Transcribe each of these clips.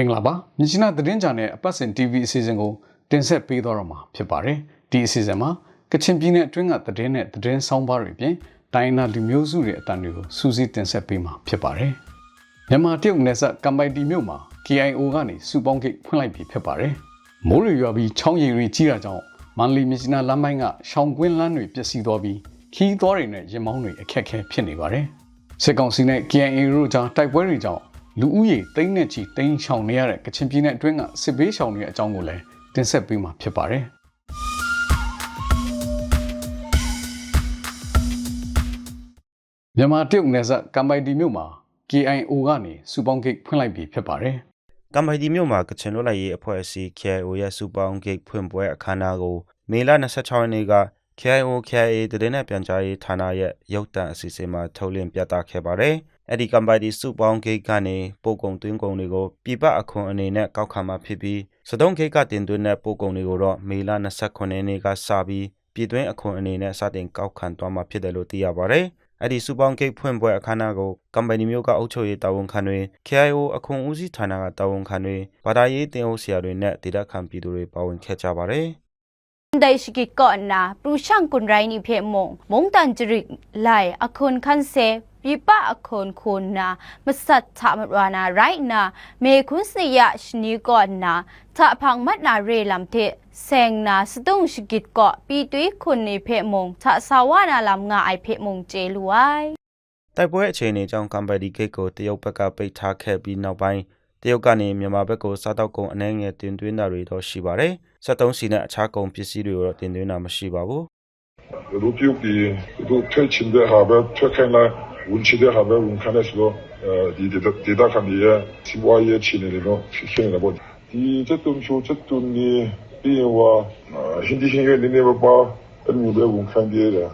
မင်္ဂလာပါမြစ်ချနာသတင်းကြံတဲ့အပတ်စဉ် TV အစီအစဉ်ကိုတင်ဆက်ပေးတော့မှာဖြစ်ပါတယ်ဒီအစီအစဉ်မှာကချင်ပြည်နယ်အတွင်းကသတင်းနဲ့သတင်းဆောင်ပါတွေပြင်တိုင်းနာလူမျိုးစုတွေအတန်တွေကိုစူးစီးတင်ဆက်ပေးမှာဖြစ်ပါတယ်မြန်မာတရုတ်နယ်စပ်ကမ်ပိုင်တီမြို့မှာ KIO ကနေစူပေါင်းဂိတ်ဖွင့်လိုက်ပြီဖြစ်ပါတယ်မိုးရွရွာပြီးချောင်းရည်ရီကြီးတာကြောင့်မန္တလေးမြစ်ချနာလမ်းပိုင်းကရှောင်းကွင်းလမ်းတွေပျက်စီးသွားပြီးခီးသွားတွေနဲ့ရင်မောင်းတွေအခက်အခဲဖြစ်နေပါတယ်စစ်ကောင်စီနဲ့ KIA တို့ကြားတိုက်ပွဲတွေကြောင့် လူဦးရေတိမ့်နဲ့ချီတိမ့်ချောင်နေရတဲ့ကချင်ပြည်နယ်အတွင်းကစစ်ဘေးရှောင်တွေအကြောင်းကိုလည်းတင်ဆက်ပေးမှာဖြစ်ပါတယ်မြန်မာတရုတ်နယ်စပ်ကမ်ပိုင်တီမြို့မှာ KIO ကနေစူပေါင်းဂိတ်ဖွင့်လိုက်ပြီဖြစ်ပါတယ်ကမ်ဘိုင်ဒီမြို့မှာကချင်လွတ်လပ်ရေးအဖွဲ့အစည်း KIO ရဲ့စူပေါင်းဂိတ်ဖွင့်ပွဲအခမ်းအနားကိုမေလ26ရက်နေ့က KIO KIA တည်တဲ့ပြန်ကြားရေးဌာနရဲ့ရုပ်သံအစီအစဉ်မှာထုတ်လင်းပြသခဲ့ပါတယ်။ အဲ့ဒီကန်ပိုင်တီစုပေါင်းဂိတ်ကနေပို့ကုန်သွင်းကုန်တွေကိုပြည်ပအခွန်အနေနဲ့ကောက်ခံမှာဖြစ်ပြီးစတုံးဂိတ်ကတင်သွင်းတဲ့ပို့ကုန်တွေကိုတော့မေလ29ရက်နေ့ကစပြီးပြည်တွင်းအခွန်အနေနဲ့စတင်ကောက်ခံသွားမှာဖြစ်တယ်လို့သိရပါတယ်။အဲ့ဒီစုပေါင်းဂိတ်ဖွင့်ပွဲအခမ်းအနားကိုကမ်ပဏီမျိုးကအုပ်ချုပ်ရေးတာဝန်ခံတွေ KIO အခွန်ဦးစီးဌာနကတာဝန်ခံတွေဘာသာရေးတင်အုပ်ဆရာတွေနဲ့ဒေသခံပြည်သူတွေပါဝင်ခဲ့ကြပါတယ်။ဒိုင်ရှိကကောနာပရူရှန်ကွန်ရိုင်းနိဖေမုံမုံတန်ကြရိလိုက်အခွန်ခန်ဆေ ပြပအခွန်ခွန်နာမစတ်ထမရနာရိုက်နာမေခွန်းစီယရှနီကောနာထဖောင်မတ်နာရေလမ်တဲ့แซงนาสตุงชกิดเกาะปีตุ้ยคุณในเพมงทะสาวานาลำงาไอเพมงเจลวยတိုက်ပွဲအခြေအနေကြောင့်ကမ်ဘဒီဂိတ်ကိုတရုတ်ဘက်ကပိတ်ထားခဲ့ပြီးနောက်ပိုင်းတရုတ်ကနေမြန်မာဘက်ကိုစားတောက်ကုန်အနှဲငယ်တင်သွင်းတာတွေတော့ရှိပါတယ်။73စီနဲ့အခြားကုန်ပစ္စည်းတွေကိုတော့တင်သွင်းတာမရှိပါဘူး။ Европейские, это очень дорого, только на 운치대 하면 운칸에서도 이 데이터 감리에 CY 에 치내리로 실시하는 거. 이 제품 쇼 제품이 비와 힌디 신경 내내 봐. 아니 왜 운칸디에 라.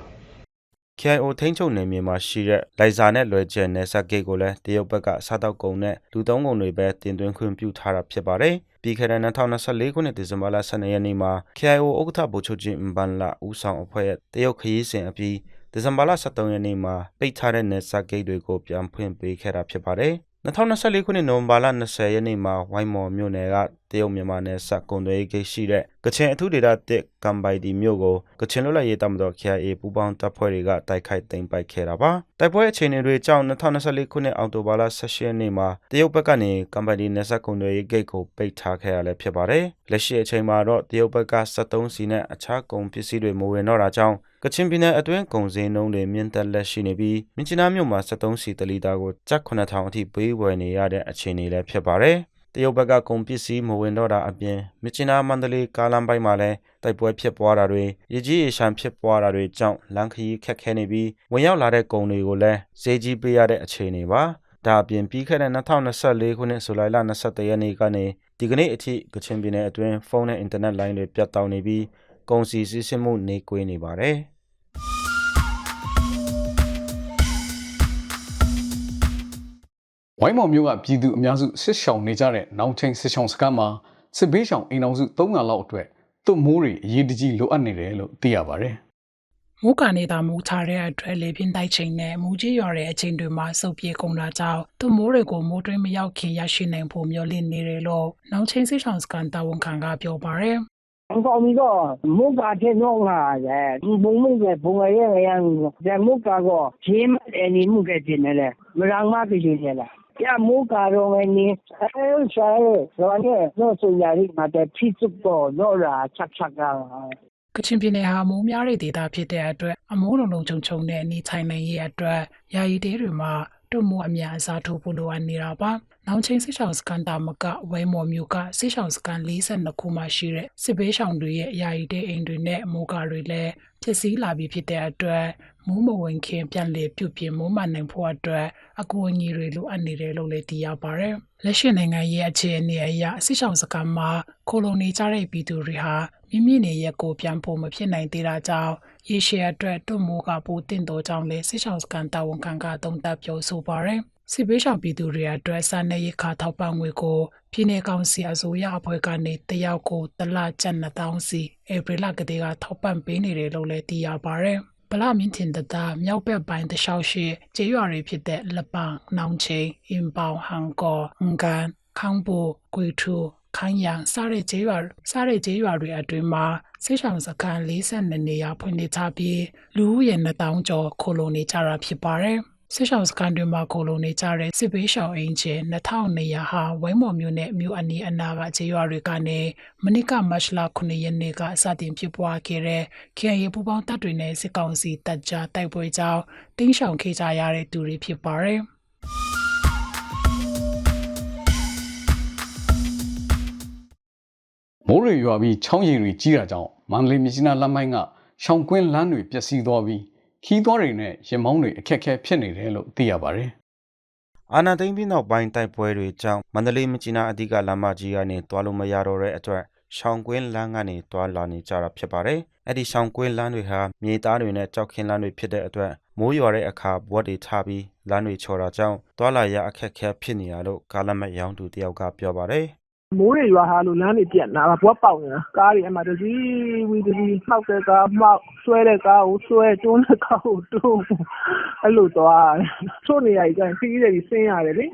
KIO ထိန်းချုပ်နယ်မြေမှာရှိတဲ့လိုက်ဇာနဲ့လွယ်ကျယ်နယ်စပ်ဂိတ်ကိုလည်းတရုတ်ဘက်ကစားတောက်ကုန်နဲ့လူသုံးကုန်တွေပဲတင်သွင်းခွင့်ပြုထားတာဖြစ်ပါတယ်။ပြီးခဲ့တဲ့2024ခုနှစ်ဒီဇင်ဘာလ12ရက်နေ့မှာ KIO ဥက္ကဋ္ဌဗိုလ်ချုပ်ကြီးအမ်ဘန်လာဦးဆောင်အဖွဲ့ရဲ့တရုတ်ခရီးစဉ်အပြီး ဒီဇင်ဘာလ23ရက်နေ့မှာပိတ်ထားတဲ့နယ်စပ်ဂိတ်တွေကိုပြန်ဖွင့်ပေးခဲ့တာဖြစ်ပါတယ်။2024ခုနှစ်နိုဝင်ဘာလ20ရက်နေ့မှာဝိုင်းမော်မြို့နယ်ကတရုတ်မြန်မာနယ်စပ်ကုန်သွယ်ရေးဂိတ်ရှိတဲ့ကချင်အထူးဒေသတစ်ကမ်ဘိုင်ဒီမြို့ကိုကချင်လွတ်လပ်ရေးတပ်မတော် KIA ပူးပေါင်းတပ်ဖွဲ့တွေကတိုက်ခိုက်သိမ်းပိုက်ခဲ့တာပါတိုက်ပွဲအခြေအနေတွေကြောင့်2024ခုနှစ်အောက်တိုဘာလ18ရက်နေ့မှာတရုတ်ဘက်ကနေကမ်ဘိုင်ဒီနယ်စပ်ကုန်သွယ်ရေးဂိတ်ကိုပိတ်ထားခဲ့ရလဲဖြစ်ပါတယ်လက်ရှိအချိန်မှာတော့တရုတ်ဘက်က73စီနဲ့အခြားကုန်ပစ္စည်းတွေမဝင်တော့တာကြောင့်ကချင်ပြည်နယ်အတွင်းကုန်စည်နှုန်းတွေမြင့်တက်လက်ရှိနေပြီးမြင်းချနာမြို့မှာ73စီတလီတာကိုကျပ်9000အထိပေးဝယ်နေရတဲ့အခြေအနေလည်းဖြစ်ပါတယ်။ တရုတ်ဘက်ကကုန်ပစ္စည်းမဝင်တော့တာအပြင်မြချနာမန္တလေးကားလမ်းပိုင်းမှာလည်းတိုက်ပွဲဖြစ်ပွားတာတွေရကြီးရေရှမ်းဖြစ်ပွားတာတွေကြောင့်လမ်းခရီးခက်ခဲနေပြီးဝင်ရောက်လာတဲ့ကုန်တွေကိုလည်းဈေးကြီးပေးရတဲ့အခြေအနေပါ။ဒါအပြင်ပြီးခဲ့တဲ့2024ခုနှစ်ဇူလိုင်လ22ရက်နေ့ကနေဒီကနေ့အထိကချင်ပြည်နယ်အတွင်းဖုန်းနဲ့အင်တာနက်လိုင်းတွေပြတ်တောက်နေပြီးကုန်စည်စီးဆင်းမှုနှေးကွေးနေပါတယ်။ ဝိုင်းမော်မြို့ကပြည်သူအများစုစစ်ရှောင်နေကြတဲ့နောင်ချင်းစစ်ရှောင်စခန်းမှာစစ်ဘေးရှောင်အိမ်အောင်စု300လောက်အတွက်သူ့မိုးတွေအရေးတကြီးလိုအပ်နေတယ်လို့သိရပါတယ် မူကနေသာမူထားတဲ့အတွက်လေပြင်းတိုက်ချိန်နဲ့မူကြီးရွာတဲ့အချိန်တွေမှာစုပ်ပြေကုန်တာကြောင့်သူမိုးတွေကိုမိုးတွင်းမရောက်ခင်ရရှိနိုင်ဖို့မျှော်လင့်နေတယ်လို့နောက်ချင်းစစ်ဆောင်စကန်တာဝန်ခံကပြောပါရယ် 很高明个，木嘎天弄啊，哎，不木个不个样样，在木嘎个，起码哎你木个进来了，没让嘛给进来了。 ya muka romeni el shae rone no so yari ma de pisu bo no ra chak chak ga ကချင်ပြည်နယ်ဟာမိုးများတဲ့ဒေသဖြစ်တဲ့အတွက်အမိုးလုံးလုံးချုံချုံနဲ့နေထိုင်နိုင်ရေးအတွက်ယာယီတဲတွေမှာတုံမိုးအများအစားထိုးဖို့လိုအပ်နေတာပါ နောက်ချင်းစစ်ဆောင်စကန်တာမကဝဲမော်မျိုးကစစ်ဆောင်စကန်42ခုမှရှိတဲ့စစ်ဘေးရှောင်တွေရဲ့ယာယီတဲအိမ်တွေနဲ့မိုးကားတွေလည်းဖြစ်စည်းလာပြီးဖြစ်တဲ့အတွက်မိုးမဝင်ခင်ပြန်လည်ပြုပြင်မိုးမှန်နိုင်ဖို့အတွက်အကူအညီတွေလိုအပ်နေတယ်လို့လည်းသိရပါဗျ။လက်ရှိနိုင်ငံရဲ့အခြေအနေအရစစ်ဆောင်စကန်မှာကိုလိုနီကြတဲ့ပြည်သူတွေဟာမိမိနေရက်ကိုပြန်ဖို့မဖြစ်နိုင်သေးတာကြောင့်ရေရှည်အတွက်တွတ်မိုးကပိုတင့်တော်ကြောင့်လည်းစစ်ဆောင်စကန်တာဝန်ခံကသုံးသပ်ပြောဆိုပါရယ် စစ်ဘေးရှောင်ပြည်သူတွေအတွက်စာနယ်ရိက္ခာထောက်ပံ့ငွေကိုပြည်내ကောင်စီအစိုးရအဖွဲ့ကနေတယောက်ကိုတစ်လကျပ်2000စီဧပြီလကတည်းကထောက်ပံ့ပေးနေတယ်လို့လည်းသိရပါရယ်ဗလာမင်းတင်တတာမြောက်ဘက်ပိုင်းတလျှောက်ရှိကျေးရွာတွေဖြစ်တဲ့လပန်၊နောင်ချင်း၊အင်ပေါင်၊ဟန်ကော၊ငကန်ခေါင်းပိုကွေထူခိုင်းရန်စားတဲ့ကျေးရွာစားတဲ့ကျေးရွာတွေအတွင်းမှာဆေးဆောင်စခန်း42နေရာဖွင့်လှစ်ထားပြီးလူဦးရေ2000ကျော်ခိုလုံနေကြတာဖြစ်ပါတယ်။ ဆေးဆောင်စခန်းတွေမှာခိုလုံနေကြတဲ့စစ်ပေးရှောင်အင်ဂျင်2200ဟာဝိုင်းမော်မြို့နယ်မြို့အနီးအနားကကျေးရွာတွေကနေမနစ်ကမတ်လ9ရက်နေ့ကစတင်ဖြစ်ပွားခဲ့တဲ့ KIA ပူပေါင်းတပ်တွေနဲ့စစ်ကောင်စီတပ်ကြားတိုက်ပွဲကြောင့်တင်းရှောင်ခဲ့ကြရတဲ့သူတွေဖြစ်ပါတယ်။မိုးရေရွာပြီးချောင်းရည်တွေကြီးတာကြောင့်မန္တလေးမြစ်ကြီးနားလမ်းပိုင်းကရှောင်းကွင်းလမ်းတွေပျက်စီးသွားပြီး ခီးသွားတွေနဲ့ရင်မောင်းတွေအခက်အခဲဖြစ်နေတယ်လို့သိရပါတယ်အာနာသိန်းပြီးနောက်ပိုင်းတိုက်ပွဲတွေကြောင့်မန္တလေးမြကြီးနားအဓိကလမ်းမကြီးကနေတွားလို့မရတော့တဲ့အတွက်ရှောင်းကွင်းလမ်းကနေတွားလာနေကြတာဖြစ်ပါတယ်။အဲ့ဒီရှောင်းကွင်းလမ်းတွေဟာမြေသားတွေနဲ့ကြောက်ခင်းလမ်းတွေဖြစ်တဲ့အတွက်မိုးရွာတဲ့အခါဘွက်တွေထားပြီးလမ်းတွေချော်တာကြောင့်တွားလာရအခက်အခဲဖြစ်နေရလို့ကားလက်မှတ်ရောင်းသူတယောက်ကပြောပါတယ် မိုးတွေရွာဟာလို့လမ်းတွေပြတ်နာဘွက်ပေါက်နေတာ ကားတွေအမှတစီဝီတစီမှောက်တဲ့ကားမှောက် ဆွဲတဲ့ကားကိုဆွဲ တွန်းတဲ့ကားကိုတွန်း အဲ့လိုသွားတယ်ချို့နေရာကြီးကျရင်ခီးတွေကြီးဆင်းရတယ်လေ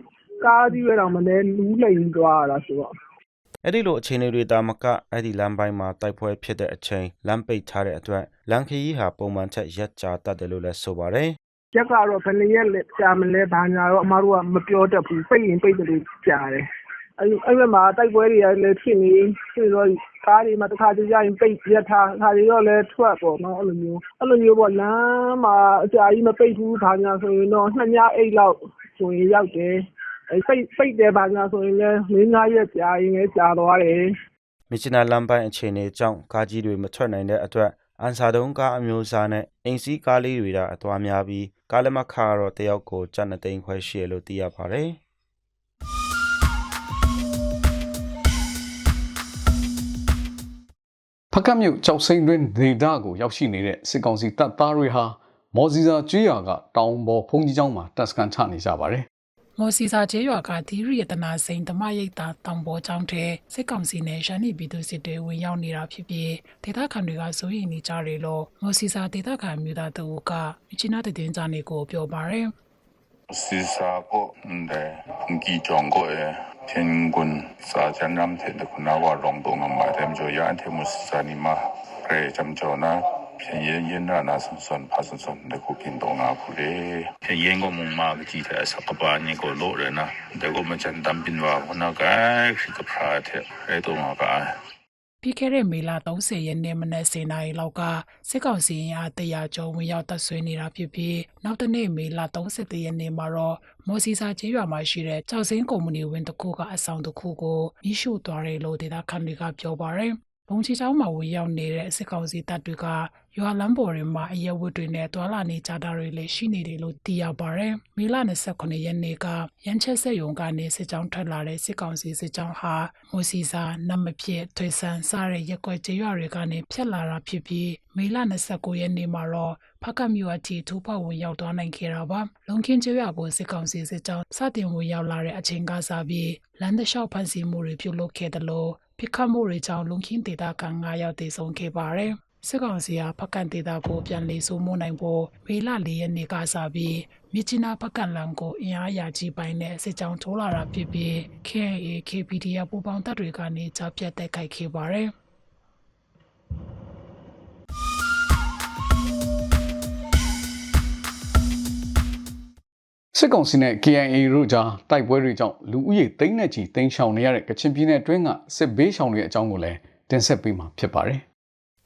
ကားကြီးပဲတော့မလဲလူးလိမ်သွားရတာဆိုတော့။အဲ့ဒီလိုအခြေအနေတွေတာမက အဲ့ဒီလမ်းပိုင်းမှာ တိုက်ပွဲဖြစ်တဲ့အချိန် လမ်းပိတ်ထားတဲ့အတွက် လမ်းခရီးဟာ ပုံမှန်ထက် ရက်ကြာတတ်တယ်လို့လည်း ဆိုပါတယ်။ရက်ကတော့ ဘယ်နှစ်ရက်လဲကြာမလဲ ဘာညာတော့ အမားတို့က မပြောတတ်ဘူး ပိတ်ရင် ပိတ်တယ်လို့ကြာတယ် အဲ့အဲ့ဘက်မှာတိုက်ပွဲတွေကလည်းဖြစ်နေဖြစ်တော့ကားတွေမှာတစ်ခါတည်းရရင်ပိတ်ရက်ထားခါတွေတော့လည်းထွက်ပေါ့နော်အဲ့လိုမျိုးအဲ့လိုမျိုးပေါ့လမ်းမှာအကြာကြီးမပိတ်ဘူးဘာညာဆိုရင်တော့နှစ်ညအိတ်လောက်ဆိုရင်ရောက်တယ်အဲ့ပိတ်ပိတ်တယ်ဘာညာဆိုရင်လည်း၄၅ရက်ကြာရင်လည်းကြာသွားတယ်မြစ်ချနာလမ်းပိုင်းအခြေအနေကြောင့်ကားကြီးတွေမထွက်နိုင်တဲ့အတွက်အန်စာတုံးကားအမျိုးအစားနဲ့အင်စီးကားလေးတွေကအသွားများပြီးကားလက်မှတ်ခါကတော့တယောက်ကိုကျပ်2သိန်းခွဲရှိရလို့သိရပါတယ်။ ဖကတ်မြုပ်ကြောက်စိမ့်တွင်ဒေတာကိုရောက်ရှိနေတဲ့စစ်ကောင်စီတပ်သားတွေဟာမော်စီစာကျွေးရွာကတောင်ပေါ်ဖုန်ကြီးကျောင်းမှာတပ်စခန်းချနေကြပါတယ်။မော်စီစာကျွေးရွာကသီရိယတနာစိန်ဓမ္မရိပ်သာတောင်ပေါ်ကျောင်းထဲစစ်ကောင်စီနဲ့ရန်နေပြည်သူစစ်တွေဝင်ရောက်နေတာဖြစ်ပြီးဒေသခံတွေကစိုးရိမ်နေကြတယ်လို့မော်စီစာဒေသခံမျိုးသားတို့ကမြချင်းနာတဲ့တင်ကြနေကိုပြောပါတယ်။စီစာကိုတဲ့ကြီးကြောင်ကိုရဲ့ချင်းကွန်း sa chan ram the de khuna wa rong dong ma dem jo ya the mus sa ni ma pre cham jo na chen yen yen na na sun sun pa sun sun de ku kin dong a ku re chen yen go mong ma ge ji the sa ka ba ni go lo re na de go ma chan dam bin wa na ga shi ka pha the re to ma ka ပြီးခဲ့တဲ့မေလ30ရက်နေ့မနက်10:00နာရီလောက်ကစစ်ကောင်စီရင်အားတရားကျော်ဝင်ရောက်တပ်ဆွေးနေတာဖြစ်ပြီးနောက်တစ်နေ့မေလ31ရက်နေ့မှာတော့မော်စီစာကျေးရွာမှာရှိတဲ့ကြောက်စင်းကုမ္ပဏီဝင်တစ်ခုကအဆောင်တစ်ခုကိုမိရှုသွားတယ်လို့ဒေသခံတွေကပြောပါရယ်ဘုံချီချောင်းမှာဝင်ရောက်နေတဲ့စစ်ကောင်စီတပ်တွေက ရွာလမ်းပေါ်တွေမှာအရက်ဝတ်တွေနဲ့တွာလာနေကြတာတွေလည်းရှိနေတယ်လို့သိရပါရယ်မေလ29ရက်နေ့ကရန်ချက်ဆက်ယုံကနေစစ်ကြောင်းထွက်လာတဲ့စစ်ကောင်စီစစ်ကြောင်းဟာမိုစီစာနမဖြစ်ထွေဆန်စားတဲ့ရက်ွက်ကျေးရွာတွေကနေဖြတ်လာတာဖြစ်ပြီးမေလ29ရက်နေ့မှာတော့ဖကတ်မြို့အထိထိုးပေါက်ဝင်ရောက်သွားနိုင်ခဲ့တာပါလုံခင်းကျေးရွာကိုစစ်ကောင်စီစစ်ကြောင်းစတင်ဝင်ရောက်လာတဲ့အချိန်ကစားပြီးလမ်းတစ်လျှောက်ဖန်စီမှုတွေပြုလုပ်ခဲ့တယ်လို့ပြစ်ခတ်မှုတွေကြောင့်လုံခင်းဒေသခံ9ယောက်သေဆုံးခဲ့ပါတယ် စစ်ကောင်စီဟာဖက်ကန်ဒေတာကိုပြန်လည်စိုးမိုးနိုင်ဖို့မေလ၄ရက်နေ့ကစပြီးမြစ်ချနာဖက်ကန်လန်ကိုအင်အားရာကြီးပိုင်းနဲ့စစ်ကြောင်းထိုးလာတာဖြစ်ပြီး KA KPDF ပူပေါင်းတပ်တွေကနေကြားပြတ်တိုက်ခိုက်ခဲ့ပါတယ်စစ်ကောင်စီနဲ့ KIA တို့ကြားတိုက်ပွဲတွေကြောင့်လူဦးရေသိန်းနဲ့ချီတိမ်းရှောင်နေရတဲ့ကချင်ပြည်နယ်အတွင်းကစစ်ဘေးရှောင်တွေအကြောင်းကိုလည်းတင်ဆက်ပေးမှာဖြစ်ပါတယ်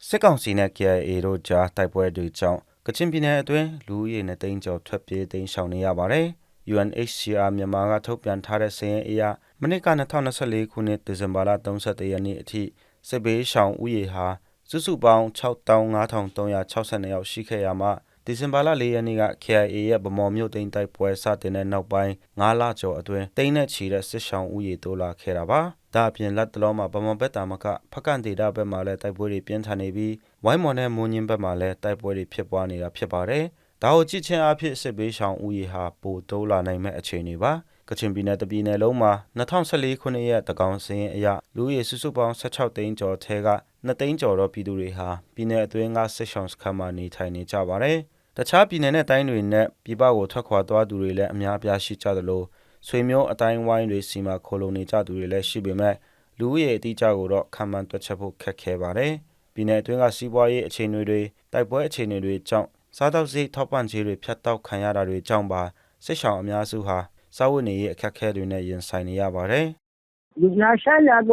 စစ်ကောင်စီနဲ့ KIA တို့ကြားတိုက်ပွဲတွေကြောင့် ကချင်ပြည်နယ်အတွင်း လူဦးရေနဲ့တိန်းကျော် ထွက်ပြေးတိမ်းရှောင်နေရပါတယ်။ UNHCR မြန်မာက ထုတ်ပြန်ထားတဲ့ စာရင်းအရ မနစ်က2024ခုနှစ် ဒီဇင်ဘာလ31ရက်နေ့အထိ စစ်ဘေးရှောင်ဦးရေဟာ စုစုပေါင်း65,362ယောက် ရှိခဲ့ရမှာ ဒီဇင်ဘာလ4ရက်နေ့က KIA ရဲ့ဗမော်မြို့သိမ်းတိုက်ပွဲစတင်တဲ့နောက်ပိုင်း9လကျော်အတွင်းတိန်းနဲ့ချီတဲ့စစ်ရှောင်ဦးရေတိုးလာခဲ့တာပါ။ဒါအပြင်လက်တလုံးမှာဗမော်ဘက်တာမကဖက်ကန်ဒေတာဘက်မှာလည်းတိုက်ပွဲတွေပြင်းထန်နေပြီးဝိုင်းမော်နဲ့မွန်ညင်းဘက်မှာလည်းတိုက်ပွဲတွေဖြစ်ပွားနေတာဖြစ်ပါတယ်။ဒါကိုကြည့်ချင်းအဖြစ်စစ်ဘေးရှောင်ဦးရေဟာပိုတိုးလာနိုင်မဲ့အခြေအနေပါ။ကချင်ပြည်နယ်တပြည်နယ်လုံးမှာ2014ခုနှစ်ရဲ့တကောင်စင်းအရလူဦးရေစုစုပေါင်း16သိန်းကျော်ထဲက2သိန်းကျော်သောပြည်သူတွေဟာပြည်내အတွင်းကစစ်ရှောင်စခန်းမှာနေထိုင်နေကြပါတယ်။ တခြားပြည်နယ်နဲ့တိုင်းတွေနဲ့ပြည်ပကိုထွက်ခွာသွားသူတွေလည်းအများအပြားရှိကြသလိုဆွေမျိုးအတိုင်းဝိုင်းတွေစီမှာခိုလုံနေကြသူတွေလည်းရှိပေမဲ့လူဦးရေအတိအကျကိုတော့ခံမှန်းတွက်ချက်ဖို့ခက်ခဲပါတယ်။ပြည်내အတွင်းကစီးပွားရေးအခြေအနေတွေတိုက်ပွဲအခြေအနေတွေကြောင့်စားတောက်စိတ်ထောက်ပံ့ခြင်းတွေဖြတ်တောက်ခံရတာတွေကြောင့်ပါစစ်ဆောင်အများစုဟာစာဝတ်နေရေးအခက်အခဲတွေနဲ့ရင်ဆိုင်နေရပါတယ်။လူနာရှာလာ过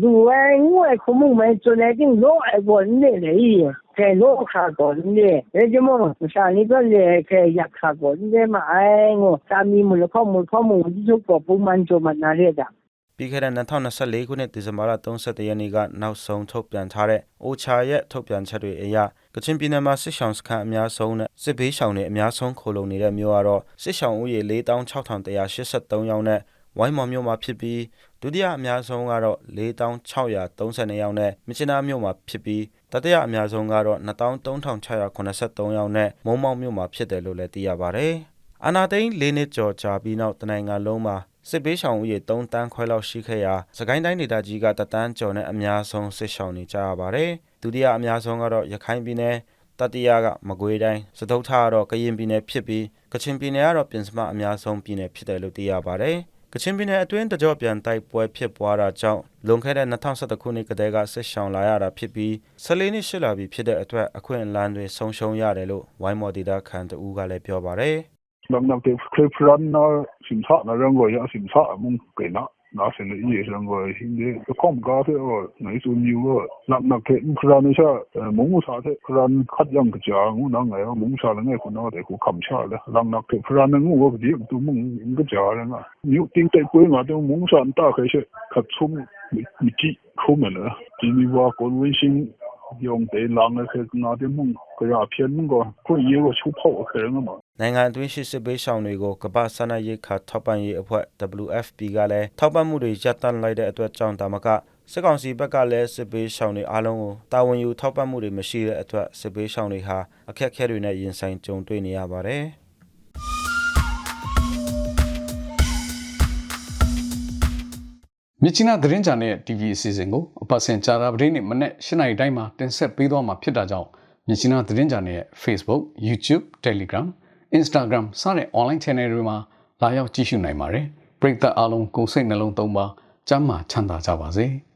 လူဝဲငွေခုမှုမဲကျွနေတင်လို့အပေါ်နေလေ ကဲလို့ခါတော့နေဒီကြမစာနေကလေကဲရခါကိုဒီမှာအဲငိုစာမီမလို့ခေါမခေါမဒီစုကိုပုံမှန်ကြမနာရတာပြီးခဲ့တဲ့2024ခုနှစ်ဒီဇင်ဘာလ31ရက်နေ့ကနောက်ဆုံးထုတ်ပြန်ထားတဲ့ OCHA ရဲ့ထုတ်ပြန်ချက်တွေအရကချင်ပြည်နယ်မှာစစ်ရှောင်းစခန်းအများဆုံးနဲ့စစ်ဘေးရှောင်တွေအများဆုံးခိုလုံနေတဲ့မြို့ကတော့စစ်ရှောင်းဦးရေ46,183ယောက်နဲ့ဝိုင်းမော်မြို့မှာဖြစ်ပြီး ဒုတိယအများဆုံးကတော့4632ယောက်နဲ့မြစ်ချနာမြို့မှာဖြစ်ပြီးတတိယအများဆုံးကတော့23,683ယောက်နဲ့မုံမောက်မြို့မှာဖြစ်တယ်လို့လည်းသိရပါတယ်။အာနာသိန်း၄နှစ်ကျော်ကြာပြီးနောက်တနိုင်ငံလုံးမှာစစ်ပေးရှောင်ဦးရေ3တန်းခွဲလောက်ရှိခဲ့ရာစကိုင်းတိုင်းဒေသကြီးကတတန်းကျော်နဲ့အများဆုံးစစ်ရှောင်နေကြရပါတယ်။ဒုတိယအများဆုံးကတော့ရခိုင်ပြည်နယ်တတိယကမကွေးတိုင်းစတုထကတော့ကရင်ပြည်နယ်ဖြစ်ပြီးကချင်ပြည်နယ်ကတော့ပြင်စမအများဆုံးပြည်နယ်ဖြစ်တယ်လို့သိရပါတယ်။ ကချင်ပြည်နယ်အတွင်းတကြော့ပြန်တိုက်ပွဲဖြစ်ပွားတာကြောင့်လွန်ခဲ့တဲ့2011ခုနှစ်ကတည်းကဆက်ရှောင်လာရတာဖြစ်ပြီး14နှစ်ရှိလာပြီဖြစ်တဲ့အတွက်အခွင့်အလမ်းတွေဆုံးရှုံးရတယ်လို့ဝိုင်းမော်ဒေတာခန်တူကလည်းပြောပါတယ် Lang nak te klip ran na sim sa na rang go ya sim sa mung ke na na se le 那现在也是那个，现在看不高头哦，那做牛哦，那那开你可让那些呃某某啥的，可让客人个家，我那个要某啥人个可能在乎看不起了，让那开可让那我我不得都某某个家人啊，牛顶在贵嘛都某啥打开些，他出没没没出门了，今年我过温馨。用地浪嘅佢拿啲蒙佢阿偏蒙个佢嘢个出泡佢啊嘛。 နိုင်ငံအတွင်းရှိစစ်ဘေးရှောင်တွေကိုကမ္ဘာစားနပ်ရိက္ခာထောက်ပံ့ရေးအဖွဲ့ WFP ကလည်းထောက်ပံ့မှုတွေရပ်တန့်လိုက်တဲ့အတွက်ကြောင့်ဒါမကစစ်ကောင်စီဘက်ကလည်းစစ်ဘေးရှောင်တွေအားလုံးကိုတာဝန်ယူထောက်ပံ့မှုတွေမရှိတဲ့အတွက်စစ်ဘေးရှောင်တွေဟာအခက်အခဲတွေနဲ့ရင်ဆိုင်ကြုံတွေ့နေရပါတယ်။ မြစ်ချနာသတင်းကြံတဲ့ TV အစီအစဉ်ကိုအပတ်စဉ်ကြာတာပတင်းနေ့မနေ့၈နိုင်တိုင်းမှာတင်ဆက်ပေးသွားမှာဖြစ်တာကြောင့်မြစ်ချနာသတင်းကြံတဲ့ Facebook, YouTube, Telegram, Instagram စတဲ့ online channel တွေမှာလာရောက်ကြည့်ရှုနိုင်ပါတယ်။ပရိသတ်အားလုံးကိုစိတ်နှလုံးသုံးပါကျမ်းမာချမ်းသာကြပါစေ။